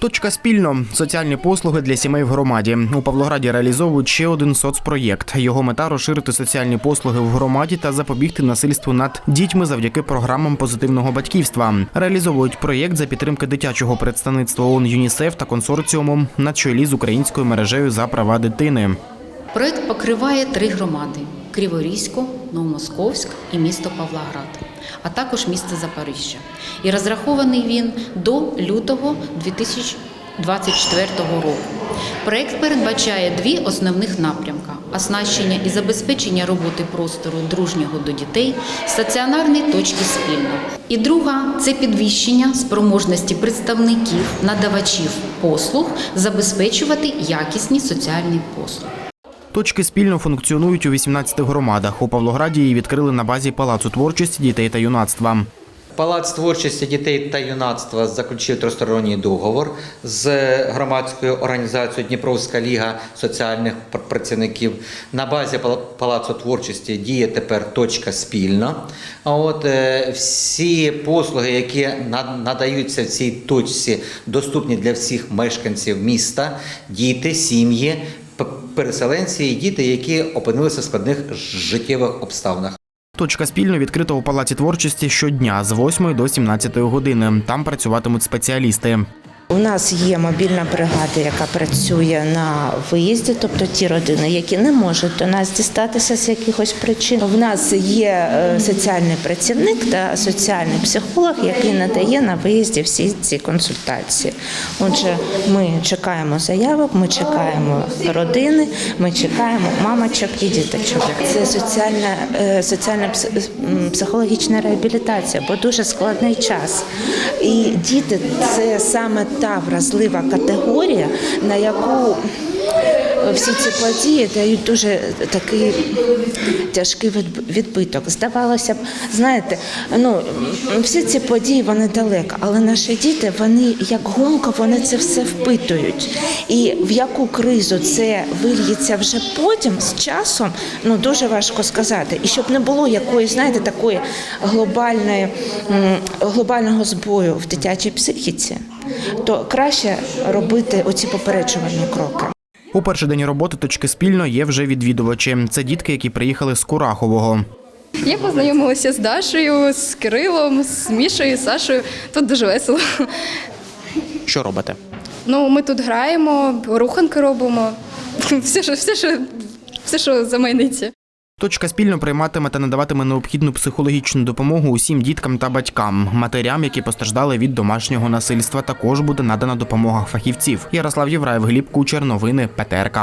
Точка спільно соціальні послуги для сімей в громаді. У Павлограді реалізовують ще один соцпроєкт. Його мета розширити соціальні послуги в громаді та запобігти насильству над дітьми завдяки програмам позитивного батьківства. Реалізовують проєкт за підтримки дитячого представництва ООН ЮНІСЕФ та консорціумом на чолі з українською мережею за права дитини. Проект покриває три громади: Криворізьку, Новомосковськ і місто Павлоград, а також місто Запоріжжя. І розрахований він до лютого 2024 року. Проект передбачає дві основних напрямка: оснащення і забезпечення роботи простору дружнього до дітей, стаціонарні точки спільно. І друга це підвищення спроможності представників надавачів послуг забезпечувати якісні соціальні послуги. Точки спільно функціонують у 18 громадах. У Павлограді її відкрили на базі Палацу творчості дітей та юнацтва. Палац творчості дітей та юнацтва заключив тристоронній договор з громадською організацією Дніпровська ліга соціальних працівників. На базі Пала- Палацу творчості діє тепер точка спільна. А от е, всі послуги, які на- надаються в цій точці, доступні для всіх мешканців міста, діти, сім'ї, переселенці і діти, які опинилися в складних життєвих обставинах. Точка спільно відкрита у Палаці творчості щодня з 8 до 17 години. Там працюватимуть спеціалісти. У нас є мобільна бригада, яка працює на виїзді, тобто ті родини, які не можуть до нас дістатися з якихось причин. В нас є е, соціальний працівник та соціальний психолог, який надає на виїзді всі ці консультації. Отже, ми чекаємо заявок, ми чекаємо родини, ми чекаємо мамочок і діточок. Це соціальна, е, соціальна психологічна реабілітація, бо дуже складний час. І діти це саме та вразлива категорія, на яку всі ці події дають дуже такий тяжкий відб- відбиток. Здавалося б, знаєте, ну всі ці події вони далеко, але наші діти, вони як гумка, вони це все впитують. І в яку кризу це вильється вже потім з часом, ну дуже важко сказати. І щоб не було якоїсь, знаєте, такої глобальної глобального збою в дитячій психіці, то краще робити оці попереджувальні кроки. У перший день роботи точки спільно є вже відвідувачі. Це дітки, які приїхали з Курахового. Я познайомилася з Дашею, з Кирилом, з Мішою, з Сашою. Тут дуже весело. Що робите? Ну, ми тут граємо, руханки робимо. Все, що, все, що, все, що замайниться. Точка спільно прийматиме та надаватиме необхідну психологічну допомогу усім діткам та батькам, матерям, які постраждали від домашнього насильства. Також буде надана допомога фахівців. Ярослав Євраєв, Гліб Кучер, новини ПТРК.